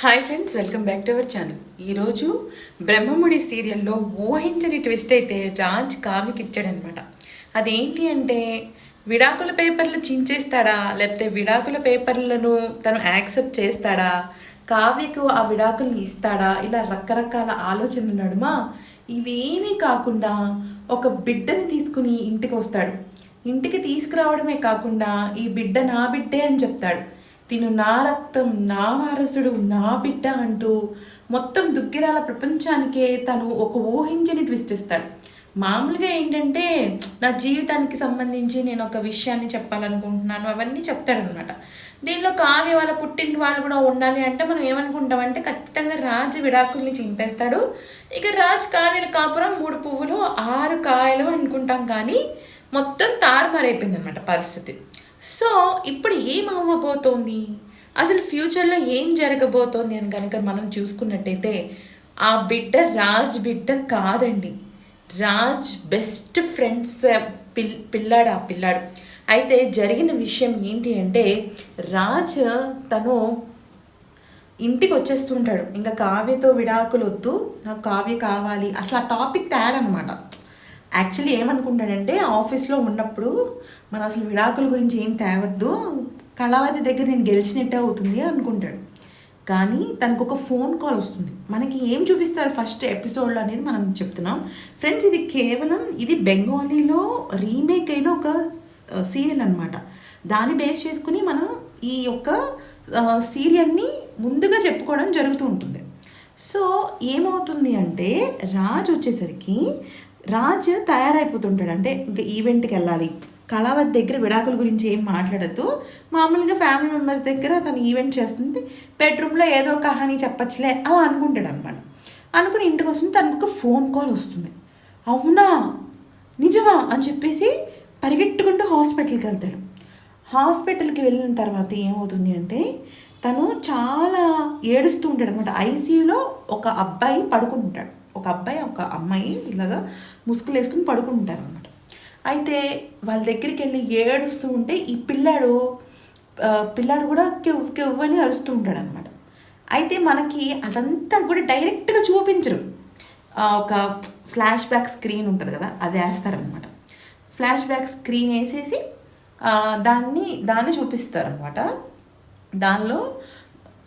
Hi friends welcome back to our channel ఈరోజు బ్రహ్మముడి సీరియల్లో ఊహించని ట్విస్ట్ అయితే రాజ్ కావ్యకి ఇచ్చాడనమాట అదేంటి అంటే విడాకుల పేపర్లు చించేస్తాడా? లేకపోతే విడాకుల పేపర్లను తను యాక్సెప్ట్ చేస్తాడా? కావ్యకు ఆ విడాకుల్ని ఇస్తాడా? ఇలా రకరకాల ఆలోచనలు నడుమ? ఇవేమీ కాకుండా ఒక బిడ్డని తీసుకుని ఇంటికి వస్తాడు. ఇంటికి తీసుకురావడమే కాకుండా ఈ బిడ్డ నా బిడ్డే అని చెప్తాడు. తిను నా రక్తం నా వారసుడు నా బిడ్డ అంటూ మొత్తం దుగ్గిరాల ప్రపంచానికే తను ఒక ఊహించని ట్విస్ట్ ఇస్తాడు. మామూలుగా ఏంటంటే నా జీవితానికి సంబంధించి నేను ఒక విషయాన్ని చెప్పాలనుకుంటున్నాను అవన్నీ చెప్తాడనమాట దీనిలో కావ్య వాళ్ళ పుట్టింటి వాళ్ళు కూడా ఉండాలి అంటే మనం ఏమనుకుంటామంటే ఖచ్చితంగా రాజు విడాకుల్ని చింపేస్తాడు. ఇక రాజ్ కావ్యల కాపురం మూడు పువ్వులు ఆరు కాయలు అనుకుంటాం కానీ మొత్తం తారుమారైపోయింది అనమాట పరిస్థితి. సో ఇప్పుడు ఏం అవ్వబోతోంది అసలు ఫ్యూచర్లో ఏం జరగబోతోంది అని కనుక మనం చూసుకున్నట్టయితే ఆ బిడ్డ రాజ్ బిడ్డ కాదండి. రాజ్ బెస్ట్ ఫ్రెండ్స్ పిల్ పిల్లాడు ఆ పిల్లాడు. అయితే జరిగిన విషయం ఏంటి అంటే రాజ్ తను ఇంటికి వచ్చేస్తుంటాడు ఇంకా కావ్యతో విడాకులు వద్దు నాకు కావ్య కావాలి. అసలు ఆ టాపిక్ తయారనమాట. యాక్చువల్లీ ఏమనుకుంటాడంటే ఆఫీస్లో ఉన్నప్పుడు మనం అసలు విడాకుల గురించి ఏం తేవద్దు. కళావతి దగ్గర నేను గెలిచినట్టే అవుతుంది అనుకుంటాడు. కానీ తనకు ఒక ఫోన్ కాల్ వస్తుంది. మనకి ఏం చూపిస్తారు ఫస్ట్ ఎపిసోడ్లో అనేది మనం చెప్తున్నాం. ఫ్రెండ్స్ ఇది కేవలం ఇది బెంగాలీలో రీమేక్ అయిన ఒక సీరియల్ అనమాట దాన్ని బేస్ చేసుకుని మనం ఈ యొక్క సీరియల్ని ముందుగా చెప్పుకోవడం జరుగుతూ ఉంటుంది. సో ఏమవుతుంది అంటే రాజ్ వచ్చేసరికి రాజ్ తయారైపోతుంటాడు. అంటే ఇంకా ఈవెంట్కి వెళ్ళాలి. కళావతి దగ్గర విడాకుల గురించి ఏం మాట్లాడద్దు. మామూలుగా ఫ్యామిలీ మెంబర్స్ దగ్గర తను ఈవెంట్ చేస్తుంది. బెడ్రూమ్లో ఏదో కహాని చెప్పచ్చులే అలా అనుకుంటాడు అనమాట అనుకుని ఇంటికి వస్తుంది. తనకు ఒక ఫోన్ కాల్ వస్తుంది. అవునా? నిజమా? అని చెప్పేసి పరిగెట్టుకుంటూ హాస్పిటల్కి వెళ్తాడు. హాస్పిటల్కి వెళ్ళిన తర్వాత ఏమవుతుంది అంటే తను చాలా ఏడుస్తూ ఉంటాడు అనమాట ఐసీయూలో ఒక అబ్బాయి పడుకుంటాడు. ఒక అబ్బాయి ఒక అమ్మాయి ఇలాగా ముసుగులు వేసుకుని పడుకుంటారు అనమాట అయితే వాళ్ళ దగ్గరికి వెళ్ళి ఏడుస్తూ ఉంటే ఈ పిల్లాడు పిల్లాడు కూడా కెవ్ కెవ్ అని అరుస్తూ ఉంటాడు అనమాట అయితే మనకి అదంతా కూడా డైరెక్ట్గా చూపించరు. ఒక ఫ్లాష్ బ్యాక్ స్క్రీన్ ఉంటుంది కదా అది వేస్తారనమాట ఫ్లాష్ బ్యాక్ స్క్రీన్ వేసేసి దాన్ని దాన్ని చూపిస్తారనమాట దానిలో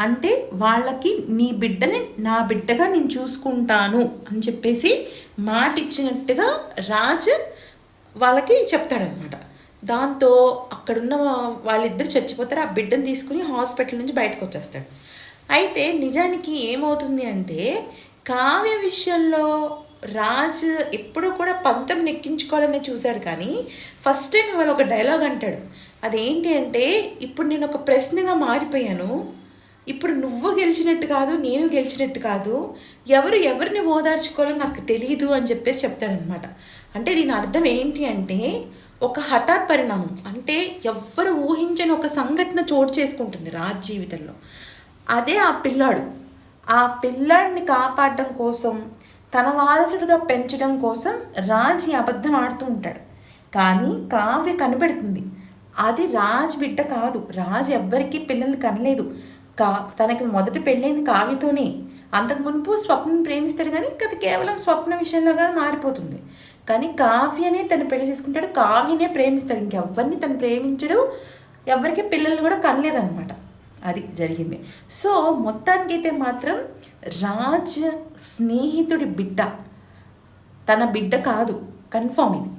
అంటే వాళ్ళకి నీ బిడ్డని నా బిడ్డగా నేను చూసుకుంటాను అని చెప్పేసి మాట ఇచ్చినట్టుగా రాజ్ వాళ్ళకి చెప్తాడనమాట దాంతో అక్కడున్న వాళ్ళిద్దరు చచ్చిపోతారు ఆ బిడ్డను తీసుకుని హాస్పిటల్ నుంచి బయటకు వచ్చేస్తాడు. అయితే నిజానికి ఏమవుతుంది అంటే కావ్య విషయంలో రాజ్ ఎప్పుడు కూడా పంతం నెక్కించుకోవాలని చూశాడు కానీ ఫస్ట్ టైం ఇవాళ ఒక డైలాగ్ అంటాడు. అదేంటి అంటే ఇప్పుడు నేను ఒక ప్రశ్నగా మారిపోయాను. ఇప్పుడు నువ్వు గెలిచినట్టు కాదు నేను గెలిచినట్టు కాదు ఎవరు ఎవరిని ఓదార్చుకోవాలో నాకు తెలియదు అని చెప్పేసి చెప్తాడనమాట అంటే దీని అర్థం ఏంటి అంటే ఒక హఠాత్ పరిణామం అంటే ఎవ్వరు ఊహించని ఒక సంఘటన చోటు చేసుకుంటుంది రాజ్ జీవితంలో. అదే ఆ పిల్లాడు. ఆ పిల్లాడిని కాపాడడం కోసం తన వారసుడిగా పెంచడం కోసం రాజ్ ఈ అబద్ధం ఆడుతూ ఉంటాడు. కానీ కావ్య కనిపెడుతుంది అది రాజ్ బిడ్డ కాదు. రాజ్ ఎవ్వరికీ పిల్లల్ని కనలేదు. కా తనకి మొదటి పెళ్ళైంది కావ్యతోనే. అంతకు మునుపు స్వప్నం ప్రేమిస్తాడు కానీ అది కేవలం స్వప్న విషయంలో మారిపోతుంది. కానీ కావ్యనే తను పెళ్ళి చేసుకుంటాడు కావ్యనే ప్రేమిస్తాడు. ఇంకెవరిని తను ప్రేమించడు ఎవరికి పిల్లలు కూడా కనలేదన్నమాట. అది జరిగింది. సో మొత్తానికైతే మాత్రం రాజ్ స్నేహితుడి బిడ్డ. తన బిడ్డ కాదు కన్ఫామ్ ఇది.